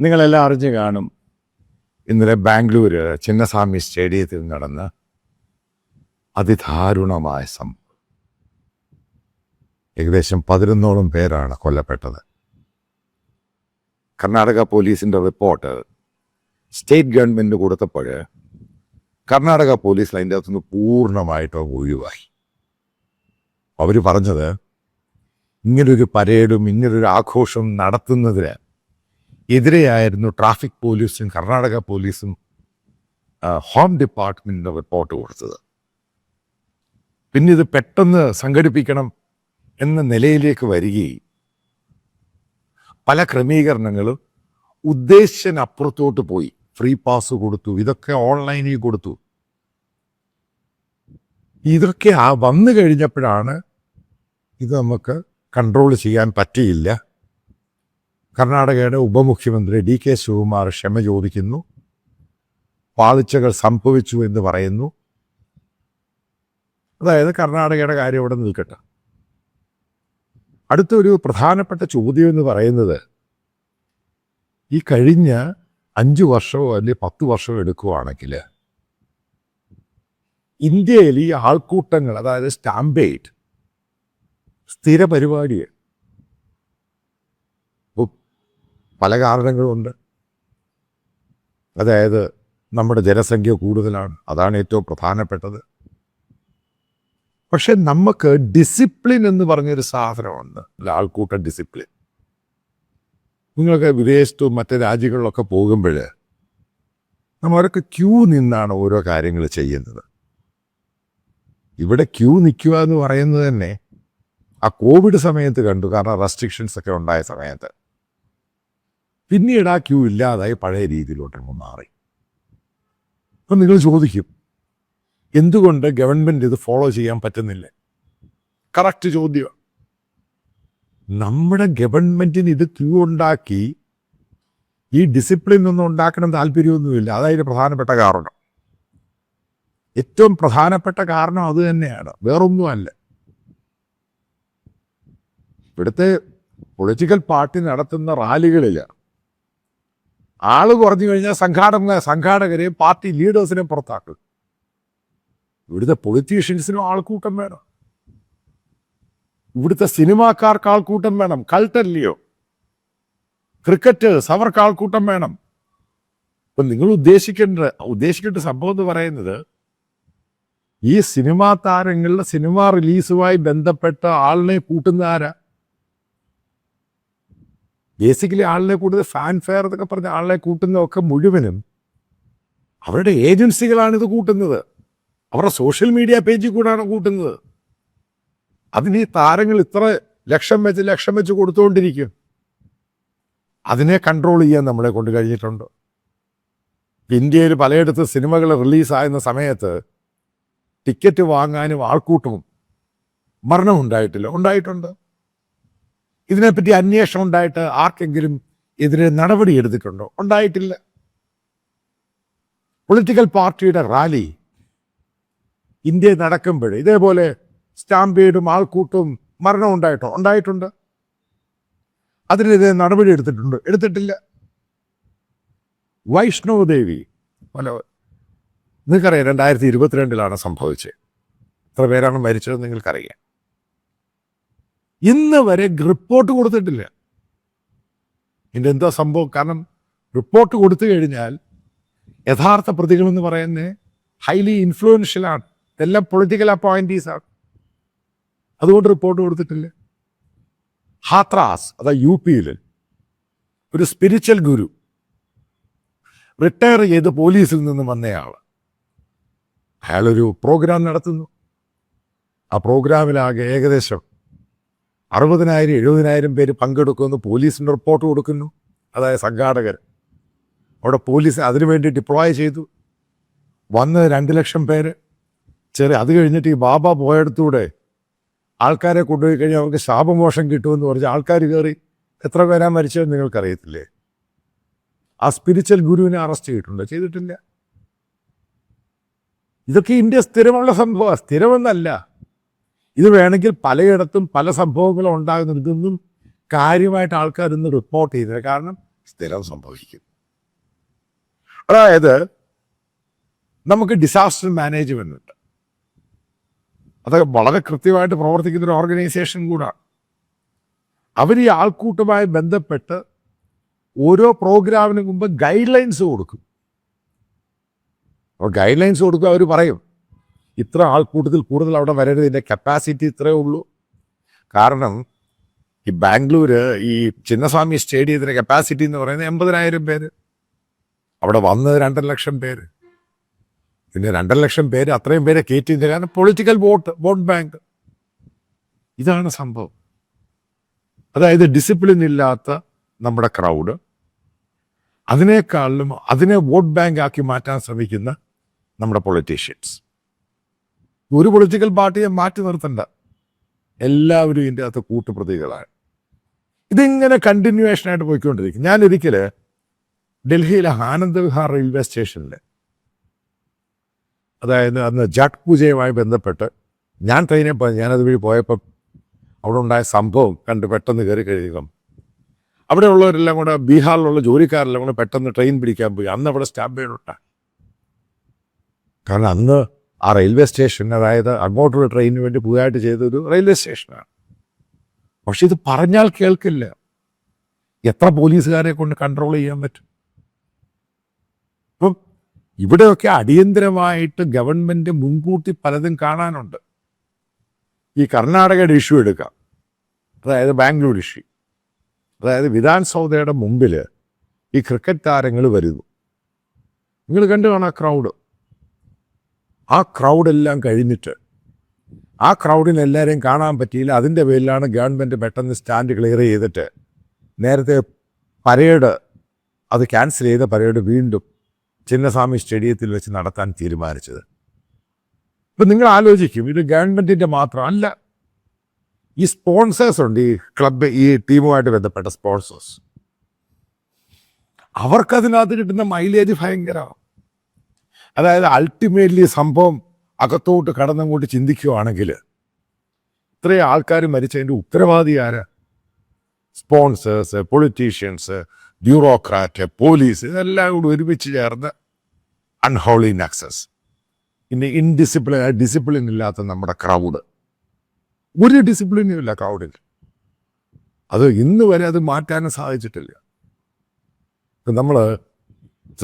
നിങ്ങളെല്ലാം അറിഞ്ഞു കാണും. ഇന്നലെ ബാംഗ്ലൂർ ചിന്നസ്വാമി സ്റ്റേഡിയത്തിൽ നടന്ന അതിദാരുണമായ സംഭവം. ഏകദേശം പതിനൊന്നോളം പേരാണ് കൊല്ലപ്പെട്ടത്. കർണാടക പോലീസിന്റെ റിപ്പോർട്ട് സ്റ്റേറ്റ് ഗവൺമെന്റിന് കൊടുത്തപ്പോൾ കർണാടക പോലീസ് അതിന്റെ അകത്തുനിന്ന് പൂർണമായിട്ട് ഒഴിവായി. അവർ പറഞ്ഞത് ഇങ്ങനൊരു പരേഡും ഇങ്ങനൊരു ആഘോഷം നടത്തുന്നതിന് എതിരെയായിരുന്നു ട്രാഫിക് പോലീസും കർണാടക പോലീസും ഹോം ഡിപ്പാർട്ട്മെന്റിന് റിപ്പോർട്ട് കൊടുത്തത്. പിന്നെ ഇത് പെട്ടെന്ന് സംഘടിപ്പിക്കണം എന്ന നിലയിലേക്ക് വരികയും പല ക്രമീകരണങ്ങളും ഉദ്ദേശിച്ചതിനപ്പുറത്തോട്ട് പോയി. ഫ്രീ പാസ് കൊടുത്തു ഇതൊക്കെ ഓൺലൈനിൽ കൊടുത്തു. ഇതൊക്കെ ആ വന്നു കഴിഞ്ഞപ്പോഴാണ് ഇത് നമുക്ക് കൺട്രോൾ ചെയ്യാൻ പറ്റിയില്ല. കർണാടകയുടെ ഉപമുഖ്യമന്ത്രി ഡി കെ ശിവകുമാർ ക്ഷമ ചോദിക്കുന്നു. പാളിച്ചകൾ സംഭവിച്ചു എന്ന് പറയുന്നു. അതായത് കർണാടകയുടെ കാര്യം ഇവിടെ നിൽക്കട്ടെ. അടുത്തൊരു പ്രധാനപ്പെട്ട ചോദ്യം എന്ന് പറയുന്നത് ഈ കഴിഞ്ഞ അഞ്ച് വർഷമോ അല്ലെങ്കിൽ പത്ത് വർഷമോ എടുക്കുവാണെങ്കിൽ ഇന്ത്യയിൽ ഈ ആൾക്കൂട്ടങ്ങൾ അതായത് സ്റ്റാമ്പേറ്റ് സ്ഥിര പരിപാടിയാണ് ഇപ്പൊ പല കാരണങ്ങളുണ്ട് അതായത് നമ്മുടെ ജനസംഖ്യ കൂടുതലാണ്. അതാണ് ഏറ്റവും പ്രധാനപ്പെട്ടത്. പക്ഷെ നമുക്ക് ഡിസിപ്ലിൻ എന്ന് പറഞ്ഞൊരു സാധനമുണ്ട്. ആൾക്കൂട്ട ഡിസിപ്ലിൻ നിങ്ങളൊക്കെ വിദേശത്തും മറ്റ് രാജ്യങ്ങളിലൊക്കെ പോകുമ്പോൾ നമ്മളൊക്കെ ക്യൂ നിന്നാണ് ഓരോ കാര്യങ്ങൾ ചെയ്യുന്നത്. ഇവിടെ ക്യൂ നിൽക്കുക എന്ന് പറയുന്നത് തന്നെ ആ കോവിഡ് സമയത്ത് കണ്ടു. കാരണം റെസ്ട്രിക്ഷൻസ് ഒക്കെ ഉണ്ടായ സമയത്ത്. പിന്നീട് ആ ക്യൂ ഇല്ലാതായി പഴയ രീതിയിലോട്ടങ്ങ് മാറി. അപ്പം നിങ്ങൾ ചോദിക്കും എന്തുകൊണ്ട് ഗവൺമെന്റ് ഇത് ഫോളോ ചെയ്യാൻ പറ്റുന്നില്ല? കറക്റ്റ് ചോദ്യം നമ്മുടെ ഗവൺമെന്റിന് ഇത് ക്യൂ ഉണ്ടാക്കി ഈ ഡിസിപ്ലിൻ ഒന്നും ഉണ്ടാക്കണം താല്പര്യമൊന്നുമില്ല. അതായത് പ്രധാനപ്പെട്ട കാരണം. ഏറ്റവും പ്രധാനപ്പെട്ട കാരണം അത് തന്നെയാണ്. വേറൊന്നുമല്ല. ഇവിടുത്തെ പൊളിറ്റിക്കൽ പാർട്ടി നടത്തുന്ന റാലികളിൽ ആൾ കുറഞ്ഞു കഴിഞ്ഞാൽ സംഘാടക സംഘാടകരെയും പാർട്ടി ലീഡേഴ്സിനെയും പുറത്താക്കും. ഇവിടുത്തെ പൊളിറ്റീഷ്യൻസിനും ആൾക്കൂട്ടം വേണം. ഇവിടുത്തെ സിനിമാക്കാർക്ക് ആൾക്കൂട്ടം വേണം. കൾട്ടല്ലയോ? ക്രിക്കറ്റേഴ്സ് അവർക്ക് ആൾക്കൂട്ടം വേണം. ഇപ്പൊ നിങ്ങൾ ഉദ്ദേശിക്കേണ്ട ഉദ്ദേശിക്കേണ്ട സംഭവം എന്ന് പറയുന്നത് ഈ സിനിമാ താരങ്ങളുടെ സിനിമ റിലീസുമായി ബന്ധപ്പെട്ട ആളിനെ കൂട്ടുന്ന ആരാ? ബേസിക്കലി ആളിനെ കൂടുതൽ ഫാൻ ഫെയർ എന്നൊക്കെ പറഞ്ഞ ആളിനെ കൂട്ടുന്നതൊക്കെ മുഴുവനും അവരുടെ ഏജൻസികളാണ് ഇത് കൂട്ടുന്നത്. അവരുടെ സോഷ്യൽ മീഡിയ പേജിൽ കൂടാണ് കൂട്ടുന്നത്. അതിന് ഈ താരങ്ങൾ ഇത്ര ലക്ഷം വെച്ച് ലക്ഷം വെച്ച് കൊടുത്തുകൊണ്ടിരിക്കും അതിനെ കൺട്രോൾ ചെയ്യാൻ നമ്മളെ കൊണ്ട് കഴിഞ്ഞിട്ടുണ്ട്. ഇന്ത്യയിൽ പലയിടത്ത് സിനിമകൾ റിലീസായുന്ന സമയത്ത് ടിക്കറ്റ് വാങ്ങാനും ആൾക്കൂട്ടവും മരണമുണ്ടായിട്ടില്ല. ഉണ്ടായിട്ടുണ്ട്. ഇതിനെപ്പറ്റി അന്വേഷണം ഉണ്ടായിട്ട് ആർക്കെങ്കിലും എതിരെ നടപടി എടുത്തിട്ടുണ്ടോ? ഉണ്ടായിട്ടില്ല. പൊളിറ്റിക്കൽ പാർട്ടിയുടെ റാലി ഇന്ത്യയിൽ നടക്കുമ്പോൾ ഇതേപോലെ സ്റ്റാമ്പേഡും ആൾക്കൂട്ടും മരണം ഉണ്ടായിട്ടോ? ഉണ്ടായിട്ടുണ്ട്. അതിനെതിരെ നടപടി എടുത്തിട്ടുണ്ട്. എടുത്തിട്ടില്ല. വൈഷ്ണവ് ദേവി പല നിങ്ങൾക്കറിയാം രണ്ടായിരത്തി ഇരുപത്തിരണ്ടിലാണ് സംഭവിച്ചത്. എത്ര പേരാണ് മരിച്ചത് നിങ്ങൾക്കറിയാം. ഇന്ന് വരെ റിപ്പോർട്ട് കൊടുത്തിട്ടില്ല. ഇതിന്റെ എന്താ സംഭവം? കാരണം റിപ്പോർട്ട് കൊടുത്തു കഴിഞ്ഞാൽ യഥാർത്ഥ പ്രതികളെന്ന് പറയുന്നത് ഹൈലി ഇൻഫ്ലുവൻഷ്യൽ ഇൻഫ്ലുവൻഷ്യലാണ് ഇതെല്ലാം പൊളിറ്റിക്കൽ അപ്പോയിന്റീസ് ആണ്. അതുകൊണ്ട് റിപ്പോർട്ട് കൊടുത്തിട്ടില്ല. ഹാത്രാസ് അതാ യു പിയിൽ ഒരു സ്പിരിച്വൽ ഗുരു റിട്ടയർ ചെയ്ത് പോലീസിൽ നിന്ന് വന്നയാൾ അയാളൊരു പ്രോഗ്രാം നടത്തുന്നു. ആ പ്രോഗ്രാമിലാകെ ഏകദേശം അറുപതിനായിരം എഴുപതിനായിരം പേര് പങ്കെടുക്കുമെന്ന് പോലീസിന് റിപ്പോർട്ട് കൊടുക്കുന്നു. അതായത് സംഘാടകർ. അവിടെ പോലീസ് അതിനുവേണ്ടി ഡിപ്ലോയ് ചെയ്തു. വന്ന് രണ്ട് ലക്ഷം പേര്. ചെറിയ അത് കഴിഞ്ഞിട്ട് ഈ ബാബ പോയടത്തൂടെ ആൾക്കാരെ കൊണ്ടുപോയി കഴിഞ്ഞാൽ അവർക്ക് ശാപമോഷം കിട്ടുമെന്ന് പറഞ്ഞ് ആൾക്കാർ കയറി. എത്ര പേരാ മരിച്ചതെന്ന് നിങ്ങൾക്കറിയത്തില്ലേ? ആ സ്പിരിച്വൽ ഗുരുവിനെ അറസ്റ്റ് ചെയ്തിട്ടുണ്ട്. ചെയ്തിട്ടില്ല. ഇതൊക്കെ ഇന്ത്യ സ്ഥിരമുള്ള സംഭവമാണ്. സ്ഥിരമെന്നല്ല. ഇത് വേണമെങ്കിൽ പലയിടത്തും പല സംഭവങ്ങളും ഉണ്ടാകുന്നുണ്ട് ഇതൊന്നും കാര്യമായിട്ട് ആൾക്കാർ ഇന്ന് റിപ്പോർട്ട് ചെയ്തില്ല. കാരണം സ്ഥിരം സംഭവിക്കും. അതായത് നമുക്ക് ഡിസാസ്റ്റർ മാനേജ്മെന്റ് ഉണ്ട്. അത് വളരെ കൃത്യമായിട്ട് പ്രവർത്തിക്കുന്ന ഒരു ഓർഗനൈസേഷൻ കൂടാണ് അവർ ഈ ആൾക്കൂട്ടമായി ബന്ധപ്പെട്ട് ഓരോ പ്രോഗ്രാമിന് മുമ്പ് ഗൈഡ് ലൈൻസ് കൊടുക്കും. അപ്പോൾ ഗൈഡ് ലൈൻസ് കൊടുക്കുക അവർ പറയും ഇത്ര ആൾക്കൂട്ടത്തിൽ കൂടുതൽ അവിടെ വരരുത്. ഇതിന്റെ കപ്പാസിറ്റി ഇത്രയേ ഉള്ളൂ. കാരണം ഈ ബാംഗ്ലൂർ ഈ ചിന്നസ്വാമി സ്റ്റേഡിയത്തിന്റെ കപ്പാസിറ്റി എന്ന് പറയുന്നത് എൺപതിനായിരം പേര്. അവിടെ വന്നത് രണ്ടര ലക്ഷം പേര്. പിന്നെ രണ്ടര ലക്ഷം പേര് അത്രയും പേരെ കയറ്റി കാരണം പൊളിറ്റിക്കൽ വോട്ട് വോട്ട് ബാങ്ക് ഇതാണ് സംഭവം. അതായത് ഡിസിപ്ലിൻ ഇല്ലാത്ത നമ്മുടെ ക്രൗഡ് അതിനേക്കാളിലും അതിനെ വോട്ട് ബാങ്ക് ആക്കി മാറ്റാൻ ശ്രമിക്കുന്ന നമ്മുടെ പൊളിറ്റീഷ്യൻസ് ഒരു പൊളിറ്റിക്കൽ പാർട്ടിയെ മാറ്റി നിർത്തണ്ട. എല്ലാവരും ഇതിന്റെ അകത്ത് കൂട്ടുപ്രതികളാണ്. ഇതിങ്ങനെ കണ്ടിന്യൂവേഷൻ ആയിട്ട് പോയിക്കൊണ്ടിരിക്കും. ഞാൻ ഒരിക്കൽ ഡൽഹിയിലെ ആനന്ദ് വിഹാർ റെയിൽവേ സ്റ്റേഷനിൽ അതായത് അന്ന് ജട്ട് പൂജയുമായി ബന്ധപ്പെട്ട് ഞാൻ ട്രെയിനിൽ പോയി ഞാനത് വഴി പോയപ്പോൾ അവിടെ ഉണ്ടായ സംഭവം കണ്ട് പെട്ടെന്ന് കയറി കഴിയുക അവിടെ ഉള്ളവരെല്ലാം കൂടെ ബീഹാറിലുള്ള ജോലിക്കാരെല്ലാം കൂടെ പെട്ടെന്ന് ട്രെയിൻ പിടിക്കാൻ പോയി. അന്ന് അവിടെ സ്റ്റാമ്പ് ചെയ്യണോട്ടാ കാരണം അന്ന് ആ റെയിൽവേ സ്റ്റേഷൻ അതായത് അങ്ങോട്ടുള്ള ട്രെയിനിന് വേണ്ടി പുതുതായിട്ട് ചെയ്തൊരു റെയിൽവേ സ്റ്റേഷനാണ്. പക്ഷെ ഇത് പറഞ്ഞാൽ കേൾക്കില്ല. എത്ര പോലീസുകാരെ കൊണ്ട് കൺട്രോൾ ചെയ്യാൻ പറ്റും? അപ്പം ഇവിടെയൊക്കെ അടിയന്തരമായിട്ട് ഗവൺമെന്റ് മുൻകൂട്ടി പലതും കാണാനുണ്ട്. ഈ കർണാടകയുടെ ഇഷ്യൂ എടുക്കാം. അതായത് ബാംഗ്ലൂർ ഇഷ്യൂ. അതായത് വിധാൻസൗദയുടെ മുമ്പിൽ ഈ ക്രിക്കറ്റ് താരങ്ങൾ വരുന്നു. നിങ്ങൾ കണ്ടു കാണാം ക്രൗഡ്. ആ ക്രൗഡെല്ലാം കഴിഞ്ഞിട്ട് ആ ക്രൗഡിന് എല്ലാവരെയും കാണാൻ പറ്റിയില്ല. അതിന്റെ പേരിലാണ് ഗവൺമെന്റ് പെട്ടെന്ന് സ്റ്റാൻഡ് ക്ലിയർ ചെയ്തിട്ട് നേരത്തെ പരേഡ് അത് ക്യാൻസൽ ചെയ്ത പരേഡ് വീണ്ടും ചിന്നസ്വാമി സ്റ്റേഡിയത്തിൽ വെച്ച് നടത്താൻ തീരുമാനിച്ചത്. ഇപ്പം നിങ്ങൾ ആലോചിക്കും ഇത് ഗവൺമെന്റിന്റെ മാത്രം അല്ല ഈ സ്പോൺസേഴ്സ് ഉണ്ട് ഈ ക്ലബ്ബ് ഈ ടീമുമായിട്ട് ബന്ധപ്പെട്ട സ്പോൺസേഴ്സ്. അവർക്കതിനകത്ത് കിട്ടുന്ന മൈലേജ് ഭയങ്കരമാണ്. അതായത് അൾട്ടിമേറ്റ്ലി സംഭവം അകത്തോട്ട് കടന്നങ്ങോട്ട് ചിന്തിക്കുകയാണെങ്കിൽ ഇത്രയും ആൾക്കാർ മരിച്ചതിന്റെ ഉത്തരവാദി ആരാ? സ്പോൺസേഴ്സ് പൊളിറ്റീഷ്യൻസ് ബ്യൂറോക്രാറ്റ് പോലീസ് ഇതെല്ലാം കൂടി ഒരുമിച്ച് ചേർന്ന് അൺഹോളി നക്സസ് പിന്നെ ഇൻഡിസിപ്ലിൻ ഡിസിപ്ലിൻ ഇല്ലാത്ത നമ്മുടെ ക്രൗഡ് ഒരു ഡിസിപ്ലിനും ഇല്ല ക്രൗഡിൽ അത് ഇന്ന് വരെ അത് മാറ്റാനും സാധിച്ചിട്ടില്ല. നമ്മൾ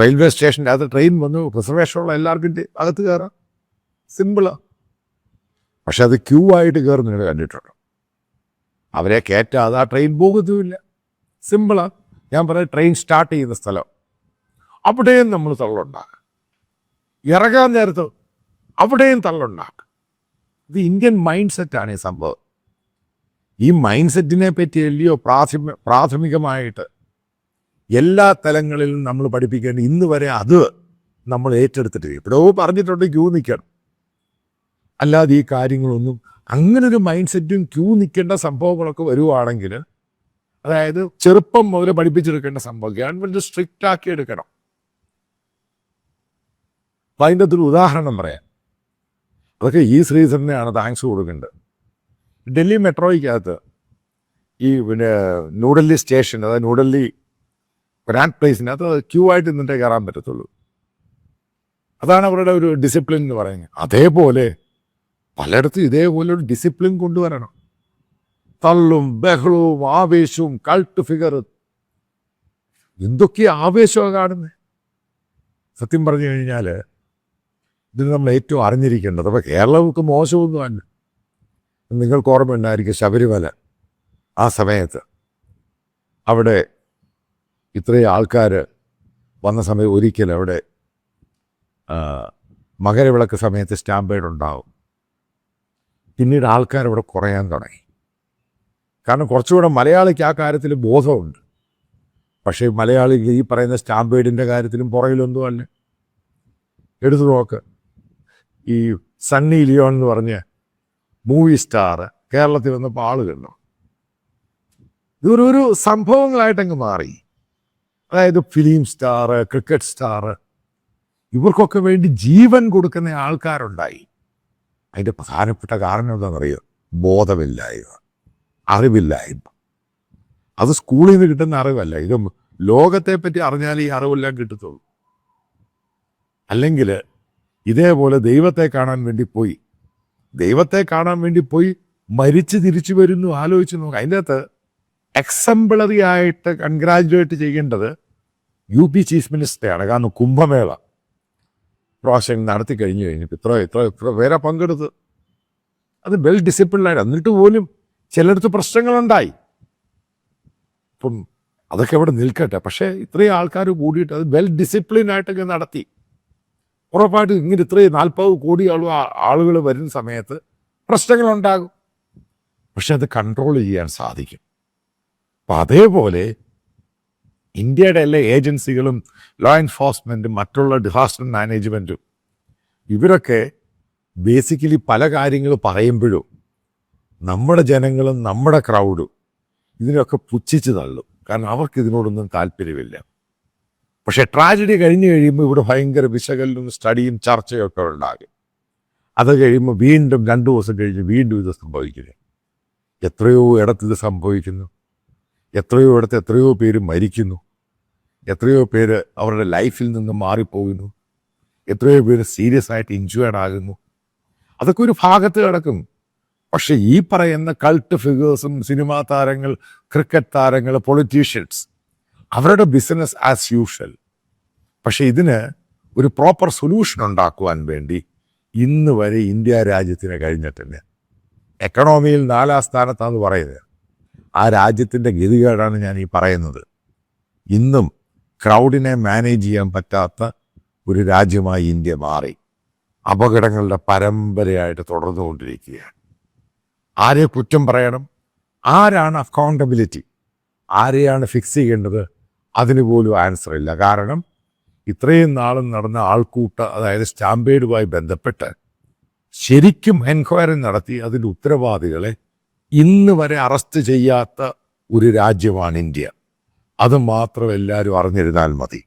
റെയിൽവേ സ്റ്റേഷന്റെ അകത്ത് ട്രെയിൻ വന്നു റിസർവേഷനുള്ള എല്ലാവർക്കും അകത്ത് കയറാം. സിമ്പിളാണ് പക്ഷെ അത് ക്യൂ ആയിട്ട് കയറുന്നതിന് കണ്ടിട്ടുണ്ട്. അവരെ കയറ്റാതെ ആ ട്രെയിൻ പോകുന്നുമില്ല സിമ്പിളാണ് ഞാൻ പറയാം ട്രെയിൻ സ്റ്റാർട്ട് ചെയ്യുന്ന സ്ഥലം. അവിടെയും നമ്മൾ തള്ളുണ്ടാക്കുക ഇറങ്ങാൻ നേരത്ത് അവിടെയും തള്ളുണ്ടാക്കുക ഇത് ഇന്ത്യൻ മൈൻഡ് സെറ്റാണ് ഈ സംഭവം. ഈ മൈൻഡ് സെറ്റിനെ പറ്റി അല്ലയോ പ്രാഥമിക പ്രാഥമികമായിട്ട് എല്ലാ തലങ്ങളിലും നമ്മൾ പഠിപ്പിക്കേണ്ട ഇന്ന് വരെ അത് നമ്മൾ ഏറ്റെടുത്തിട്ട് എപ്പോഴോ പറഞ്ഞിട്ടുണ്ട് ക്യൂ നിൽക്കണം. അല്ലാതെ ഈ കാര്യങ്ങളൊന്നും അങ്ങനെ ഒരു മൈൻഡ് സെറ്റും ക്യൂ നിൽക്കേണ്ട സംഭവങ്ങളൊക്കെ വരുവാണെങ്കിൽ അതായത് ചെറുപ്പം മുതൽ പഠിപ്പിച്ചെടുക്കേണ്ട സംഭവം ഗവൺമെന്റ് സ്ട്രിക്റ്റ് ആക്കി എടുക്കണം. അപ്പം അതിന്റെ ഒരു ഉദാഹരണം പറയാം. അതൊക്കെ ഈ ശ്രീധരനെയാണ് താങ്ക്സ് കൊടുക്കേണ്ടത്. ഡൽഹി മെട്രോയ്ക്കകത്ത് ഈ പിന്നെ ന്യൂഡൽഹി സ്റ്റേഷൻ അതായത് ന്യൂഡൽഹി ഗ്രാൻഡ് പ്ലേസിനകത്ത് ക്യൂ ആയിട്ട് നിന്നിട്ടേ കയറാൻ പറ്റത്തുള്ളൂ. അതാണ് അവരുടെ ഒരു ഡിസിപ്ലിൻ എന്ന് പറയുന്നത്. അതേപോലെ പലയിടത്തും ഇതേപോലെ ഒരു ഡിസിപ്ലിൻ കൊണ്ടുവരണം. തള്ളും ബഹളവും ആവേശവും കൾട്ട് ഫിഗർ എന്തൊക്കെ ആവേശമാണ് കാണുന്നത് സത്യം പറഞ്ഞു കഴിഞ്ഞാൽ ഇതിന് നമ്മൾ ഏറ്റവും അറിഞ്ഞിരിക്കേണ്ടത് അപ്പോൾ കേരളമൊക്കെ മോശമൊന്നും അല്ല നിങ്ങൾക്ക് ഓർമ്മയുണ്ടായിരിക്കും ശബരിമല ആ സമയത്ത്. അവിടെ ഇത്രയും ആൾക്കാർ വന്ന സമയം ഒരിക്കൽ അവിടെ മകരവിളക്ക് സമയത്ത് സ്റ്റാമ്പേഡ് ഉണ്ടാവും. പിന്നീട് ആൾക്കാർ അവിടെ കുറയാൻ തുടങ്ങി. കാരണം കുറച്ചുകൂടെ മലയാളിക്ക് ആ കാര്യത്തിൽ ബോധമുണ്ട്. പക്ഷേ മലയാളി ഈ പറയുന്ന സ്റ്റാമ്പേഡിന്റെ കാര്യത്തിലും പുറകിലൊന്നും അല്ല. എടുത്തു നോക്ക്. ഈ സണ്ണി ലിയോൺ എന്ന് പറഞ്ഞ മൂവി സ്റ്റാർ കേരളത്തിൽ വന്നപ്പോൾ ആൾ കണ്ടു. ഇതൊരു സംഭവങ്ങളായിട്ടങ്ങ് മാറി. അതായത് ഫിലിം സ്റ്റാർ ക്രിക്കറ്റ് സ്റ്റാർ ഇവർക്കൊക്കെ വേണ്ടി ജീവൻ കൊടുക്കുന്ന ആൾക്കാരുണ്ടായി. അതിന്റെ പ്രധാനപ്പെട്ട കാരണം എന്താണെന്നറിയോ? ബോധമില്ലായ്മ അറിവില്ലായ്മ. അത് സ്കൂളിൽ നിന്ന് കിട്ടുന്ന അറിവല്ല. ഇത് ലോകത്തെ പറ്റി അറിഞ്ഞാൽ ഈ അറിവെല്ലാം കിട്ടത്തുള്ളൂ. അല്ലെങ്കിൽ ഇതേപോലെ ദൈവത്തെ കാണാൻ വേണ്ടി പോയി. ദൈവത്തെ കാണാൻ വേണ്ടി പോയി മരിച്ച് തിരിച്ചു വരുന്നു. ആലോചിച്ച് നോക്കുക അതിന്റെ അകത്ത് എക്സംപിളറി ആയിട്ട് കൺഗ്രാജുലേറ്റ് ചെയ്യേണ്ടത് യു പി ചീഫ് മിനിസ്റ്ററാണ് കാരണം കുംഭമേള പ്രാവശ്യം നടത്തി കഴിഞ്ഞു കഴിഞ്ഞപ്പോൾ ഇത്ര ഇത്ര ഇത്ര പേരാ പങ്കെടുത്ത് അത് വെൽ ഡിസിപ്ലിൻഡ് എന്നിട്ട് പോലും ചിലടത്ത് പ്രശ്നങ്ങളുണ്ടായി. അപ്പം അതൊക്കെ ഇവിടെ നിൽക്കട്ടെ. പക്ഷേ ഇത്രയും ആൾക്കാർ കൂടിയിട്ട് അത് വെൽ ഡിസിപ്ലിൻ ആയിട്ടൊക്കെ നടത്തി. ഉറപ്പായിട്ടും ഇങ്ങനെ ഇത്രയും നാൽപ്പത് കോടി ആളുകൾ വരുന്ന സമയത്ത് പ്രശ്നങ്ങളുണ്ടാകും. പക്ഷെ അത് കൺട്രോൾ ചെയ്യാൻ സാധിക്കും. അപ്പം അതേപോലെ ഇന്ത്യയുടെ എല്ലാ ഏജൻസികളും ലോ എൻഫോഴ്സ്മെന്റും മറ്റുള്ള ഡിസാസ്റ്റർ മാനേജ്മെന്റും ഇവരൊക്കെ ബേസിക്കലി പല കാര്യങ്ങൾ പറയുമ്പോഴും നമ്മുടെ ജനങ്ങളും നമ്മുടെ ക്രൗഡും ഇതിനൊക്കെ പുച്ഛിച്ച് തള്ളും. കാരണം അവർക്ക് ഇതിനോടൊന്നും താല്പര്യമില്ല. പക്ഷേ ട്രാജഡി കഴിഞ്ഞ് കഴിയുമ്പോൾ ഇവിടെ ഭയങ്കര വിശകലനവും സ്റ്റഡിയും ചർച്ചയും ഒക്കെ ഉണ്ടാകും. അത് കഴിയുമ്പോൾ വീണ്ടും രണ്ടു ദിവസം കഴിഞ്ഞ് വീണ്ടും ഇത് സംഭവിക്കുന്നു എത്രയോ ഇടത്ത് ഇത് സംഭവിക്കുന്നു. എത്രയോ ഇടത്ത് എത്രയോ പേര് മരിക്കുന്നു. എത്രയോ പേര് അവരുടെ ലൈഫിൽ നിന്ന് മാറിപ്പോകുന്നു. എത്രയോ പേര് സീരിയസ് ആയിട്ട് ഇഞ്ചുവേർഡ് ആകുന്നു. അതൊക്കെ ഒരു ഭാഗത്ത് കിടക്കും. പക്ഷെ ഈ പറയുന്ന കൾട്ട് ഫിഗേഴ്സും സിനിമാ താരങ്ങൾ ക്രിക്കറ്റ് താരങ്ങൾ പൊളിറ്റീഷ്യൻസ് അവരുടെ ബിസിനസ് ആസ് യൂഷ്വൽ പക്ഷെ ഇതിന് ഒരു പ്രോപ്പർ സൊല്യൂഷൻ ഉണ്ടാക്കുവാൻ വേണ്ടി ഇന്ന് വരെ ഇന്ത്യ രാജ്യത്തിന് കഴിഞ്ഞിട്ടില്ല. എക്കണോമിയിൽ നാലാം സ്ഥാനത്താണെന്ന് പറയുന്നത്. ആ രാജ്യത്തിന്റെ ഗതികേടാണ് ഞാൻ ഈ പറയുന്നത്. ഇന്നും ക്രൗഡിനെ മാനേജ് ചെയ്യാൻ പറ്റാത്ത ഒരു രാജ്യമായി ഇന്ത്യ മാറി. അപകടങ്ങളുടെ പരമ്പരയായിട്ട് തുടർന്നുകൊണ്ടിരിക്കുകയാണ്. ആരെ കുറ്റം പറയണം? ആരാണ് അക്കൗണ്ടബിലിറ്റി ആരെയാണ് ഫിക്സ് ചെയ്യേണ്ടത്? അതിന് പോലും ആൻസർ ഇല്ല. കാരണം ഇത്രയും നാളും നടന്ന ആൾക്കൂട്ട അതായത് സ്റ്റാമ്പേഡുമായി ബന്ധപ്പെട്ട് ശരിക്കും എൻക്വയറി നടത്തി അതിന്റെ ഉത്തരവാദികളെ ഇന്ന് വരെ അറസ്റ്റ് ചെയ്യാത്ത ഒരു രാജ്യമാണ് ഇന്ത്യ. അത് മാത്രം എല്ലാവരും അറിഞ്ഞിരുന്നാൽ മതി.